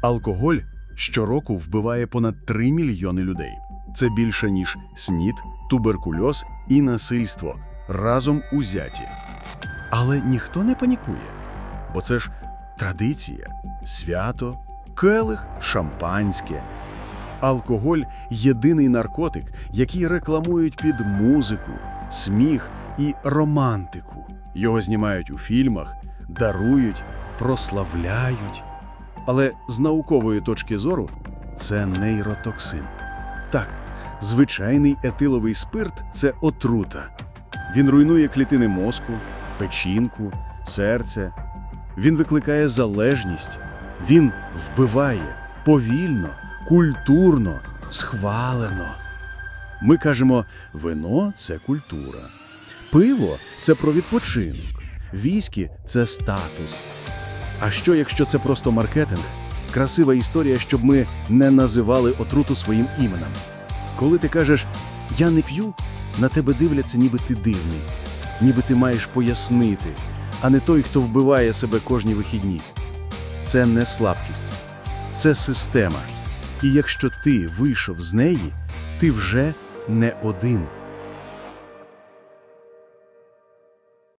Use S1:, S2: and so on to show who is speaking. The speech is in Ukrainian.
S1: Алкоголь щороку вбиває понад 3 мільйони людей. Це більше, ніж СНІД, туберкульоз і насильство разом узяті. Але ніхто не панікує, бо це ж традиція, свято, келих, шампанське. Алкоголь єдиний наркотик, який рекламують під музику, сміх і романтику. Його знімають у фільмах, дарують, прославляють. Але з наукової точки зору це нейротоксин. Так, звичайний етиловий спирт це отрута. Він руйнує клітини мозку, печінку, серце. Він викликає залежність. Він вбиває повільно, культурно, схвалено. Ми кажемо, вино це культура, пиво це про відпочинок, віскі це статус. А що, якщо це просто маркетинг? Красива історія, щоб ми не називали отруту своїм іменем. Коли ти кажеш Я не п'ю, на тебе дивляться, ніби ти дивний, ніби ти маєш пояснити, а не той, хто вбиває себе кожні вихідні. Це не слабкість, це система. І якщо ти вийшов з неї, ти вже не один.